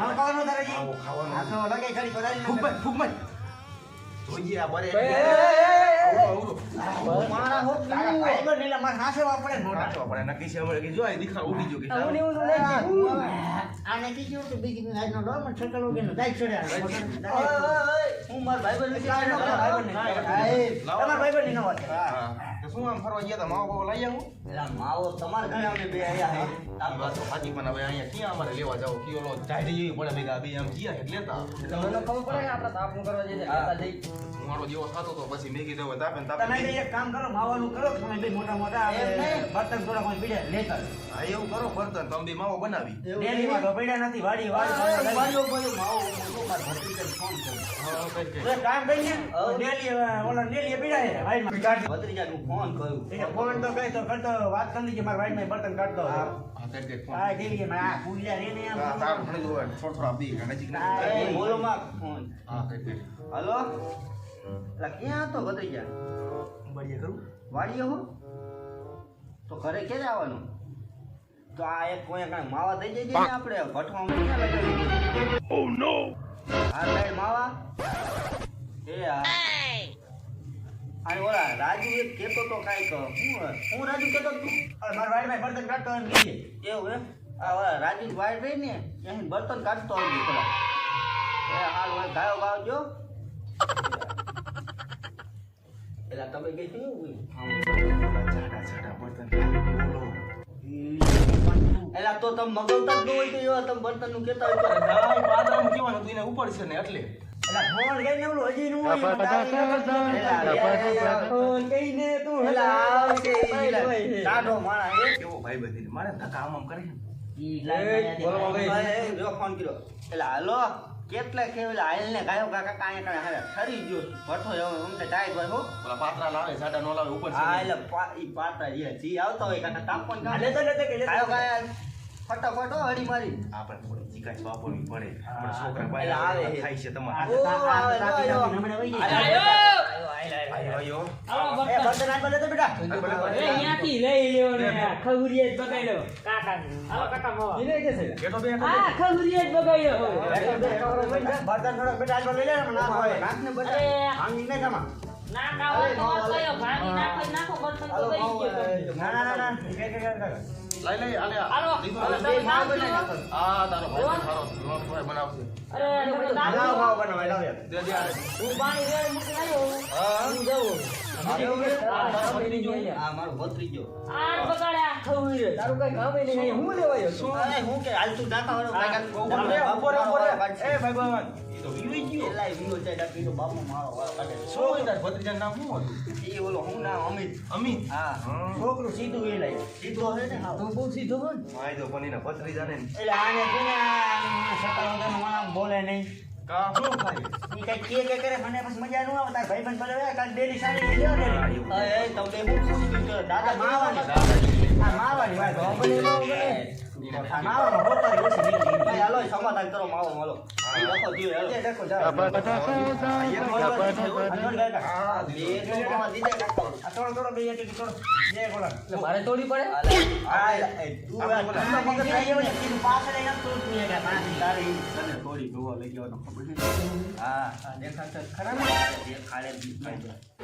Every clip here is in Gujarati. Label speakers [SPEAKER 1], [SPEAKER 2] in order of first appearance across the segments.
[SPEAKER 1] માવો ખાવાનો તારે જી?
[SPEAKER 2] માવો ખાવાનો.
[SPEAKER 1] હા, તો લગે ઘડી પધારી નાખો.
[SPEAKER 2] ફૂગભાઈ, ફૂગભાઈ. જોઈએ આ બરે.
[SPEAKER 1] મારા હો, તારા ભાઈબંધ એટલે મારે નાસવા પડે ને મોટા.
[SPEAKER 2] પડે. નક્કી છે અમારે કે જો આ દીકરા ઉડી ગયો કે
[SPEAKER 3] આવું ને એવું તો નહીં કીધું.
[SPEAKER 1] આને કીધું બીજી કોઈ આજનો ડોર મને છકલ વગરનો દાઈ
[SPEAKER 3] ઓય. હું મારા ન કરું.
[SPEAKER 1] ભાઈબંધ નહીં. હા, તમારા ભાઈબંધની ન વાત.
[SPEAKER 2] હા. શું આમ ફરવા ગયા તા? માવો બાવો લઈ આવું?
[SPEAKER 3] પેલા માવો તમારા ઘરે અમે બે આયા હે.
[SPEAKER 2] વાત તો સાચી પણ હવે અહીંયા ક્યાં અમારે લેવા જાવ? કે ઓલો ઝાડી જેવી પડે ભેગા બે આમ ગયા એટલે લેતા
[SPEAKER 3] તમને ખબર પડે કે આપણે તાપણું કરવા જઈએ લેતા જઈ
[SPEAKER 2] મારો જેવો થતો તો પછી મેગી દેવો તાપે તાપે
[SPEAKER 1] તમે એક કામ કરો માવાનું કરો તમે બે મોટા મોટા
[SPEAKER 3] એમ નહીં.
[SPEAKER 1] બર્તન થોડા કોઈ પીડે લેતા
[SPEAKER 2] હા એવું કરો બર્તન તમે બી માવો બનાવી.
[SPEAKER 3] ડેલી
[SPEAKER 1] માં તો પીડ્યા નથી વાડી વાડી.
[SPEAKER 3] વાળીઓ બોલ્યો, માવો ફોન
[SPEAKER 1] જો કામ કરી ને ડેલી ઓલા ડેલી પીડા છે વાડીમાં.
[SPEAKER 3] ભત્રીજાને હું ફોન કર્યો.
[SPEAKER 1] એટલે ફોન તો કઈ તો કરતો વાત કરી કે મારા ભાઈ બર્તન કાઢતો
[SPEAKER 2] હા ફોન.
[SPEAKER 1] હા ડેલી માં આ ફૂલ્યા રે ને આમ
[SPEAKER 2] તારું ઘણી દોડ થોડા થોડા બી નજીક
[SPEAKER 1] હા,
[SPEAKER 3] બોલો માં ફોન.
[SPEAKER 2] હા
[SPEAKER 3] હલો? અલા, ક્યાં હતો ભત્રીજા?
[SPEAKER 2] બળીએ કરું
[SPEAKER 3] વાડીએ હો? તો ઘરે ક્યારે આવવાનું? તો આ એક કોઈ કાંઈ માવા થઈ જઈએ ને આપણે ભઠ્ઠામાં ક્યાં લગાવી ઓ નો હા સાહેબ માવા? એ હા અને ઓલા રાજુ એક કેતો તો કાઈક, હું હું રાજુ કેતો તું
[SPEAKER 1] મારા વાડીમાં બર્તન કાઢતો એમ નીચે
[SPEAKER 3] એવું એમ ઓલા રાજુ વાઈટ રહી ને, એની બર્તન કાઢતો આવજો પેલા. એ હાલ હોય ગાયો ગાવજો પેલા તમે કે શું એલા તો તમે મગવતા જ ન હોય તો એવા તમે બર્તનનું કેતા હોય તો.
[SPEAKER 2] ના પાદરામાં કેવાનું તું એને ઉપડશે ને એટલે
[SPEAKER 1] એટલે. ફોન કઈને ઓલું હજી નું ન તું
[SPEAKER 3] ટાઢો
[SPEAKER 2] કેવો ભાઈ બધી મારે ધક્કા આમ કરે
[SPEAKER 3] ફોન કર્યો હાલો કેટલા હાલ ને ગાયો કાકા કાંઈ કાંઈ ઠરી ગયો ભઠ્ઠો એવો ટાઈટ હોય હો
[SPEAKER 2] પેલા પાત્રા લાવે છાટા નો લાવે ઉપર
[SPEAKER 3] હા એટલે ઈ પાતા જે જી આવતા હોય કાકા તાપણ
[SPEAKER 1] લેતો લેતો કે
[SPEAKER 3] ગાયો ફટાફટ મારી
[SPEAKER 2] આપણે થોડી ચીકાશ વાપરવી પડે. પણ છોકરા બાય
[SPEAKER 3] આવે.
[SPEAKER 2] થાય છે તમારે.
[SPEAKER 3] આયો. આયો.
[SPEAKER 1] બેટા.
[SPEAKER 4] હું.
[SPEAKER 3] કે હાલ તું નાખા વાળો કાકા
[SPEAKER 2] ઊભો રે, ઊભો રે, ઊભો રે. એ ભાઈ ભગવાન. તો વીવી ગયો.
[SPEAKER 3] એલાય ડાકી તો બાપુ મારો વાળો કાઢે.
[SPEAKER 2] શું તાર ભત્રીજાનું નામ શું હતું?
[SPEAKER 3] એ ઓલો હું નામ અમિત.
[SPEAKER 2] અમિત?
[SPEAKER 3] હા.
[SPEAKER 2] હા.
[SPEAKER 1] છોકરું સીધું એ લઈ
[SPEAKER 3] સીધો હે ને હા
[SPEAKER 4] તું બહુ સીધો હોય ને.
[SPEAKER 2] ભાઈ તો પણ એના ભત્રીજાને ને
[SPEAKER 1] એટલે આને છે ને આ માણસ બોલે નહીં.
[SPEAKER 2] કા? શું થાય?
[SPEAKER 1] ઈ કઈ કે કે કરે મને મજા ન આવે. તાર ભાઈબંધ બોલે "એ કાલ ડેલી સારી લ્યો ડેલી."
[SPEAKER 3] એ એ તમે હું પૂછ્યું દાદા
[SPEAKER 1] માવાની.
[SPEAKER 3] માવાની
[SPEAKER 1] આ માવાની વાત
[SPEAKER 3] એનો
[SPEAKER 1] આ માવાનો હોતો
[SPEAKER 3] ભાઈ હાલો સમાધાન કરો માવો માલો લખો જીવ હાલો બે
[SPEAKER 1] એક બે
[SPEAKER 4] મારે તોડી પડે?
[SPEAKER 1] આ
[SPEAKER 3] એ તું
[SPEAKER 1] આ
[SPEAKER 3] આ
[SPEAKER 1] ઠંડો મગજ થઈ ગયો ને, કીધું પાછળ એને તું કે તારી.
[SPEAKER 3] તને થોડી ગોવા લઈ જવાનો. ખબર હા આ દેખાશે. ખરા ને? દેખાડે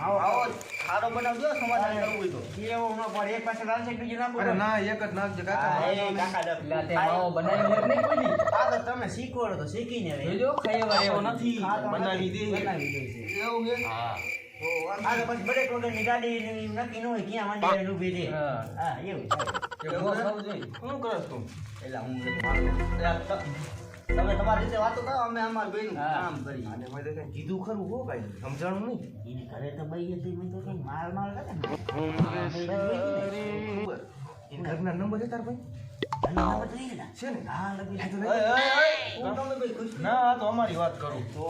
[SPEAKER 3] જ જ.
[SPEAKER 2] હા.
[SPEAKER 3] આવો. સારો બનાવજો સમાધાન કરવું તો.
[SPEAKER 1] એવો ન પડે. એક પાછળ લાલ બીજું નાખવું
[SPEAKER 2] અરે ના એક જ નાખજે કાકા.
[SPEAKER 3] એ કાકા ડબ.
[SPEAKER 4] એટલે માવો બનાવી લેત નહીં કોઈ
[SPEAKER 1] આ તો તમે શીખવાડો તો શીખીને રહે.
[SPEAKER 4] જોજો ખાઈ
[SPEAKER 2] એવો
[SPEAKER 4] એવો
[SPEAKER 2] નથી. બનાવી દે.
[SPEAKER 1] બનાવી દે છે.
[SPEAKER 3] એવું છે?
[SPEAKER 2] હા.
[SPEAKER 1] આ તો પછી બ્રેક વગરની ગાડી નક્કી ન હોય ક્યાં માંડી ઊભી રહે.
[SPEAKER 4] હા.
[SPEAKER 1] હા, એવું
[SPEAKER 2] શું કરસ તું?
[SPEAKER 3] એટલે હું તમે તમારી રીતે વાતો કરો અમે અમારું બેનું કામ કરી
[SPEAKER 2] અને મેં તો કઈ કીધું ખરું હો ભાઈ સમજાણું નહીં.
[SPEAKER 1] એને ઘરે તો ભાઈ હતી, મેં તો કઈ માલ માલ કરે ને.
[SPEAKER 2] ઘરના નંબર છે ભાઈ?
[SPEAKER 1] ને.
[SPEAKER 2] છે ને?
[SPEAKER 1] હા, લગી.
[SPEAKER 2] ના તો અમારી વાત કરું.
[SPEAKER 3] તો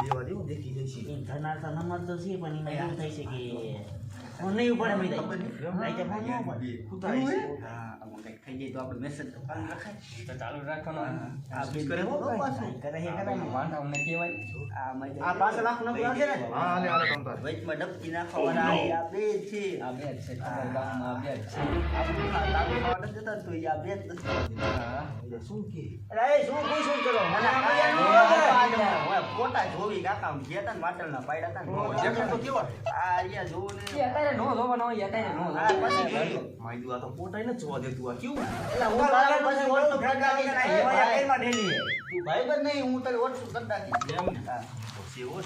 [SPEAKER 2] દેવા દેવું દેખી જઈશ.
[SPEAKER 1] ઘરના નંબર તો છે પણ એવું થાય છે કે ફોન નહીં ઉપાડે મેં. રાઈતે ફોન ન ઉપાડે.
[SPEAKER 2] ઉતારી છે.
[SPEAKER 3] હા, આમાં કંઈક થઈ જાય તો આપણે મેસેજ તો કાલ રખાય
[SPEAKER 4] તો ચાલુ રાખવાનો
[SPEAKER 3] આ બેન કરે હો પાછું.
[SPEAKER 1] કરે છે કરે ને.
[SPEAKER 4] વાંઢાઓને કહેવાય
[SPEAKER 3] આ મજા
[SPEAKER 1] આ પાછળ આખું નકરું હશે ને
[SPEAKER 2] હા હાલે હાલે તમ તારે
[SPEAKER 3] વચમાં ડબકી નાખવાના આ બે છે
[SPEAKER 4] આ બે છે ખબર ગામમાં આ બે છે
[SPEAKER 3] આપણે આ ખાવા નથી જતા ને તો આ બે જ.
[SPEAKER 2] શું કે
[SPEAKER 1] અરે શું શું કરો મને આ
[SPEAKER 3] આ ફોટા જોવી કાકા આમ ગયા તા ને માટલના પાડ્યા તા ને.
[SPEAKER 2] દેખાય તો કેવા
[SPEAKER 3] આ અહીંયા જોવું ને.
[SPEAKER 4] અત્યારે નો જોવાનો હોય અત્યારે નો
[SPEAKER 3] આ પછી જોયું.
[SPEAKER 2] મારી દુઆ તો પોતાય ન જોવા દેતું આ કેવું
[SPEAKER 3] એટલે હું
[SPEAKER 1] વાળા
[SPEAKER 3] પછી
[SPEAKER 1] પછી ફેંકા
[SPEAKER 3] નાખીશ.
[SPEAKER 1] વગર આ
[SPEAKER 3] ભાઈ,
[SPEAKER 1] એમાં ડેલી.
[SPEAKER 3] તું ભાઈબંધ નહીં, હું તારી WhatsApp કરી નાખીશ.
[SPEAKER 2] એમ. પછી એવો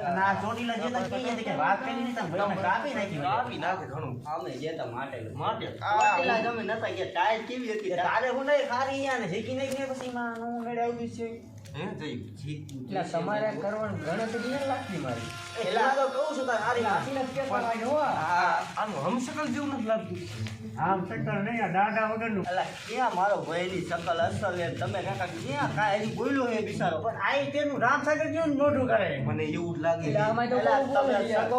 [SPEAKER 1] અને ચોટીલા જતા કે વાત કરી કાપી નાખી
[SPEAKER 2] કાપી નાખે ઘણું
[SPEAKER 3] અમે ગયા માટે.
[SPEAKER 2] માટે
[SPEAKER 3] ચોટીલા નતા ગયા. ટાઈલ કેવી હતી?
[SPEAKER 1] કે તારે હું નહીં ખારી અહીંયા ને શીખી નાખી ને પછી માં હું મેળે આવ્યું છે
[SPEAKER 4] એટલે તમારે કરવાનું ગણતરી ન લાગતી મારી.
[SPEAKER 1] એ પેલા તો કહું છું તારે હારી.
[SPEAKER 4] નથી કહેતા ભાઈ,
[SPEAKER 2] જેવું નથી લાગતું.
[SPEAKER 1] આમ ચક્કર નહીં આ દાંડા વગરનું.
[SPEAKER 3] અલા, ક્યાં મારો ભાઈની શકલ અસલ એમ? તમે કાકા ક્યાં કાંઈ હજી બોલ્યો હે બિચારો?
[SPEAKER 1] પણ આ તેનું રામ સાથે જેવું મોઢું કરે.
[SPEAKER 2] મને એવું જ લાગે
[SPEAKER 4] એટલે
[SPEAKER 3] તમે
[SPEAKER 4] યાર.
[SPEAKER 3] સગો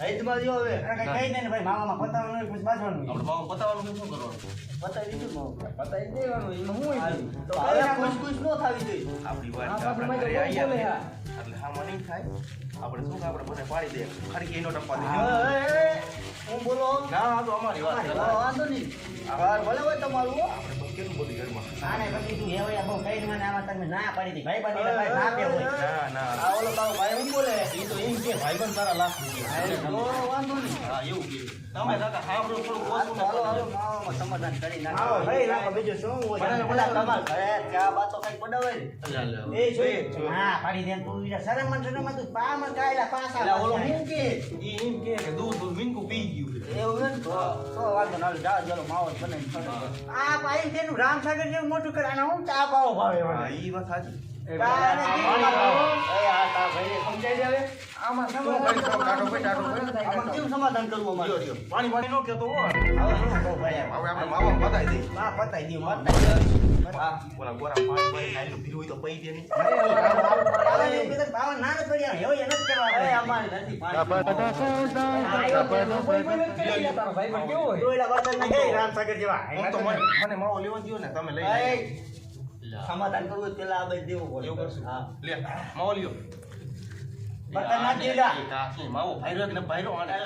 [SPEAKER 3] હૈદમાં હવે.
[SPEAKER 1] કઈ દે ને ભાઈ મામામાં પતાવવાનું પછી બાજવાનું
[SPEAKER 2] આપણે બાબા પતાવવાનું શું કરવાનું?
[SPEAKER 3] બતાવી દીધું.
[SPEAKER 4] બતાવી દેવાનું એમાં હું?
[SPEAKER 3] તો ખુશ ખુશ ન થવી જોઈએ.
[SPEAKER 2] આપણી વાત આપણે ઘરે
[SPEAKER 4] બહુ બોલે હા.
[SPEAKER 2] મને થાય. આપણે શું આપણે બધા પાડી દે ખરકી એનો ટપ્પા દે
[SPEAKER 3] હું બોલો?
[SPEAKER 2] ના આ તો અમારી વાત છે.
[SPEAKER 3] વાંધો નહીં. ભલે હોય તમારું હો.
[SPEAKER 2] આપણે બધું ઘરમાં.
[SPEAKER 1] બહુ કઈ મને આમાં તમે ના પાડી હતી. ભાઈ બંધ ભાઈ નાપે હોય.
[SPEAKER 2] ના ના
[SPEAKER 3] આ ઓલો તારો ભાઈ હું બોલે.
[SPEAKER 2] એ તો એમ કે ભાઈબંધ તારા લાખ
[SPEAKER 3] વાંધો નહીં.
[SPEAKER 2] હા એવું કે. તમે કાકા સાંભળો થોડું ઓછું
[SPEAKER 3] હાલો, હાલો, માવામાં સમાધાન કરી નાખો.
[SPEAKER 1] આવો ભાઈ નાખો બીજું શું હોય?
[SPEAKER 2] બરાબર,
[SPEAKER 3] પેલા તમારા ઘરે ચા બા તો પડાવે ને?
[SPEAKER 1] એ જોઈ. હા પાડી દે તું શરમ મન શરમ તું પામાં કાયલા પાસા
[SPEAKER 3] ઓલો હું કે?
[SPEAKER 2] ઈ એમ કે કે દૂધ દૂધ મીંકું પી ગયું
[SPEAKER 3] એવું હે ને તો તો વાંધો ના જા જાઓ, ચાલો માવો ખાજો.
[SPEAKER 1] આ પાઈ તેનું રામસાગર જેવું મોટું કરે આ હું ચા પાવો ભાવે
[SPEAKER 2] હા
[SPEAKER 1] મને.
[SPEAKER 2] ઈ વાત સાચી.
[SPEAKER 3] દે
[SPEAKER 2] નો દે
[SPEAKER 1] ના ને
[SPEAKER 2] મને માવો લેવા દ્યો ને તમે લઈ
[SPEAKER 3] સમાધાન કરવું હોય પેલા આ બાજુ દેવું પડે.
[SPEAKER 2] એવું કરશું
[SPEAKER 3] હા.
[SPEAKER 2] લે માવો લ્યો
[SPEAKER 1] બર્તન નાખી દીધા.
[SPEAKER 2] માવો ભાઈરો કે ભાઈરો આને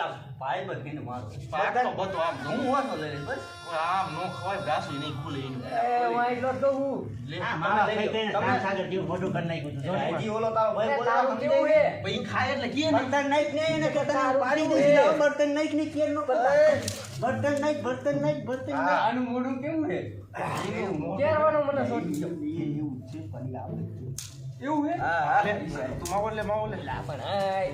[SPEAKER 3] ભાઈ બધી મારો.
[SPEAKER 2] પાક તો બધો આમ
[SPEAKER 3] હું લઈ બસ.
[SPEAKER 2] આમ નો ખવાય ગાસું નહીં ખુલે એનું
[SPEAKER 4] એ હું લો તો
[SPEAKER 2] હું
[SPEAKER 1] હા, મામા
[SPEAKER 3] તમે
[SPEAKER 1] કઈ કઈને
[SPEAKER 3] તમે-
[SPEAKER 1] રામસાગર જેવું મોઢું કરી નાખ્યું તું. જો
[SPEAKER 3] ઓલો તારો ભાઈ સમજી
[SPEAKER 4] કેવું હે?
[SPEAKER 2] પછી ખાય એટલે કે ને
[SPEAKER 1] બર્તન નાખ ને એને કે તને પાડી
[SPEAKER 4] કેવું
[SPEAKER 1] દઈશ. બર્તન નાખ ને કેર નો બર્તન નાખ, બર્તન નાખ, બર્તન
[SPEAKER 4] આ
[SPEAKER 1] નાખ.
[SPEAKER 4] આનું મોઢું કેવું છે
[SPEAKER 2] એવું મોઢું.
[SPEAKER 4] કેરવાનું મને સોચી ગયો.
[SPEAKER 3] એવું છે, પણ આપણે.
[SPEAKER 4] એવું હે
[SPEAKER 3] હા, હા.
[SPEAKER 2] તું માવલે માવલે લા
[SPEAKER 4] પણ હાય.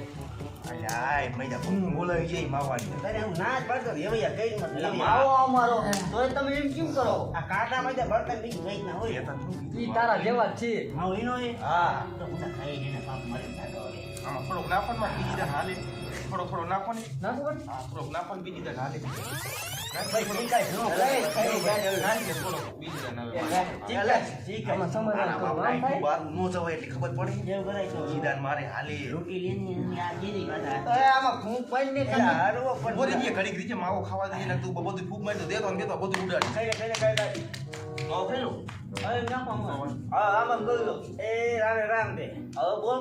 [SPEAKER 2] અલ્યા મૈદા હું બોલાવી જઈ માવાની.
[SPEAKER 1] અરે હું ના જ પાડતો, એવૈયા કઈ મત
[SPEAKER 3] એટલે. માવો અમારો. તોય તમે એમ કેમ કરો?
[SPEAKER 1] આ કાંટામાં જે બર્તન બીજું કઈ ના હોય.
[SPEAKER 4] ઈ તારા જેવા જ છે
[SPEAKER 1] માવો એનો એ.
[SPEAKER 3] હા.
[SPEAKER 1] તો બધા ખાઈ એને પાપ મરી જાતો હવે.
[SPEAKER 2] આમાં થોડોક નાખો ને બીજી હાલે. થોડો થોડો નાખો ને હા થોડોક નાખો ને બીજી તક હાલે
[SPEAKER 1] ભાઈ, ચીકાય ન
[SPEAKER 3] અરે,
[SPEAKER 1] કરે.
[SPEAKER 3] ખાઈ જાય હવે.
[SPEAKER 2] નાખી દે થોડોક બીજી તક આવે.
[SPEAKER 1] ચીકાય, ચીકાય.
[SPEAKER 4] આમાં સમાધાન
[SPEAKER 2] આના
[SPEAKER 4] કરવું
[SPEAKER 2] બાપને
[SPEAKER 4] આમ થાય?
[SPEAKER 2] બહાર નો જવાય એટલી ખબર પડે
[SPEAKER 1] જેવું કરાય
[SPEAKER 2] મારે હાલે
[SPEAKER 1] રોટી લઈને એની આ ગીરી કાઢા.
[SPEAKER 3] તો એ આમાં ફૂંક પાડીને
[SPEAKER 1] એટલે
[SPEAKER 3] ખાલી.
[SPEAKER 1] હારવો પણ
[SPEAKER 2] બોરી દે માવો ખાવા દે તું બધું ફૂગ દેતો દેતો ઉડાડી
[SPEAKER 1] રામે રામ દે.
[SPEAKER 3] હવે બોલ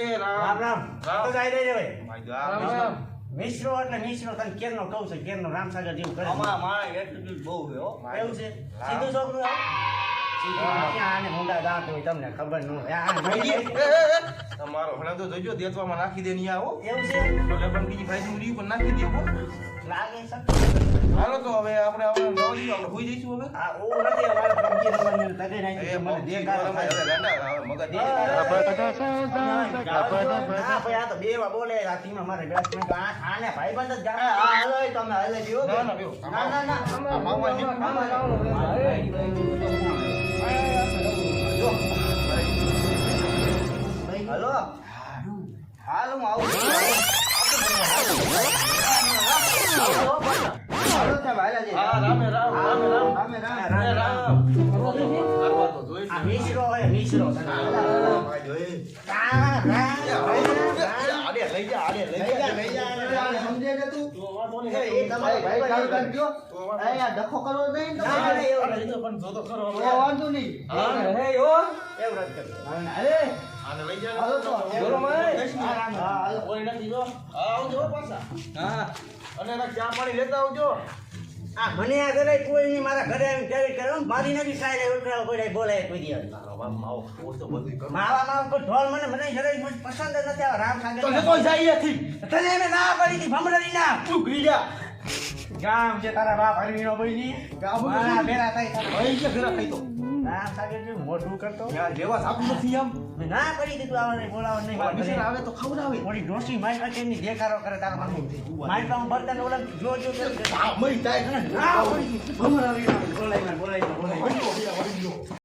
[SPEAKER 2] દેવ એ
[SPEAKER 1] રામ.
[SPEAKER 2] રામ
[SPEAKER 1] રામ.
[SPEAKER 2] રામ.
[SPEAKER 1] તો જાય રે ભાઈ.
[SPEAKER 2] માય
[SPEAKER 4] રામ
[SPEAKER 1] મિશ્રો એટલે મિશ્રો તને કેરનો કહું છું કેરનો રામસાગર જેવું કરે.
[SPEAKER 3] આમાં માણસ attitude બહુ છે હો.
[SPEAKER 1] એવું છે? સીધું છોકરું
[SPEAKER 2] તમારો હણા તો જોજો દેતવામાં નાખી દે નહીં આવો
[SPEAKER 1] એવું છે?
[SPEAKER 2] તો બીજી ભાઈ નાખી દે હો.
[SPEAKER 1] લાગે છે?
[SPEAKER 2] હાલો તો હવે આપણે આપણે જવા દઈએ આપણે હોઈ જઈશું હવે.
[SPEAKER 1] હા ઓ નથી અમારે કબજી નંબર ને તગે નાખી મને
[SPEAKER 2] પબજી
[SPEAKER 1] દેખાડો
[SPEAKER 2] ગરમ હવે ગાંડા હવે મગજ
[SPEAKER 1] ના ભાઈ આ તો બે વાર બોલે આ માં મારે ગ્લાસ આ આને ભાઈબંધ જ
[SPEAKER 3] હા હા હાલો તમે હાલે જીઓ
[SPEAKER 2] ના ના
[SPEAKER 3] ના ના ના.
[SPEAKER 2] માવા નહીં.
[SPEAKER 3] હાલો હાલો. હાલ
[SPEAKER 2] હું આવું સમજે તું?
[SPEAKER 1] એ તમારે
[SPEAKER 2] ભાઈ
[SPEAKER 3] કામ કરજો. અહીંયા ડખો કરવો નહીં
[SPEAKER 2] તો પણ જો તો કરો
[SPEAKER 3] એ વાંધો નહીં.
[SPEAKER 2] હે
[SPEAKER 4] યો
[SPEAKER 1] એવું રદ કરજો
[SPEAKER 3] અરે.
[SPEAKER 2] આને લઈ જાવ
[SPEAKER 3] હાલો તો.
[SPEAKER 2] બોલો મને
[SPEAKER 3] હા
[SPEAKER 2] કોઈ નથી જો. આવજો પાછા. હા. અને ચા પાણી લેતા આવજો.
[SPEAKER 1] આ મને આ ઘરે કોઈ નહીં મારા ઘરે એમ કેરી કરે. મારી નથી ઉતરાવ કોઈ ડાય બોલાય કોઈ દિવસ
[SPEAKER 2] માવો
[SPEAKER 1] માવા કોઈ ઢોલ મને મને મને પસંદ જ નથી આવે રામ સાગર
[SPEAKER 2] તો લેતો જાય અહીંયાથી
[SPEAKER 1] તને મેં ના કરી હતી ભમરડી ના.
[SPEAKER 2] તું જા.
[SPEAKER 1] ગામ છે તારા બાપ હરવીનો બોલી
[SPEAKER 2] ગામ
[SPEAKER 1] મારા બેરા થાય તારા.
[SPEAKER 2] કે ઘરે ખાઈ તો.
[SPEAKER 1] રામ સાગર જેવું મોઢું કરતો
[SPEAKER 2] યાર જેવા સાપ નથી આમ
[SPEAKER 1] ના કરી દીધું આવડે બોલાવો નહીં
[SPEAKER 2] બિચારા આવે તો ખવડાવે
[SPEAKER 1] થોડી ડોસી મારી પાસે એમની દેખાડો કરે તારા મમ્મી મારી પાસે બર્તન ઓલા જો જો જો
[SPEAKER 2] મરી જાય
[SPEAKER 1] ના પડી ભમરડી બોલાય બોલાય બોલાય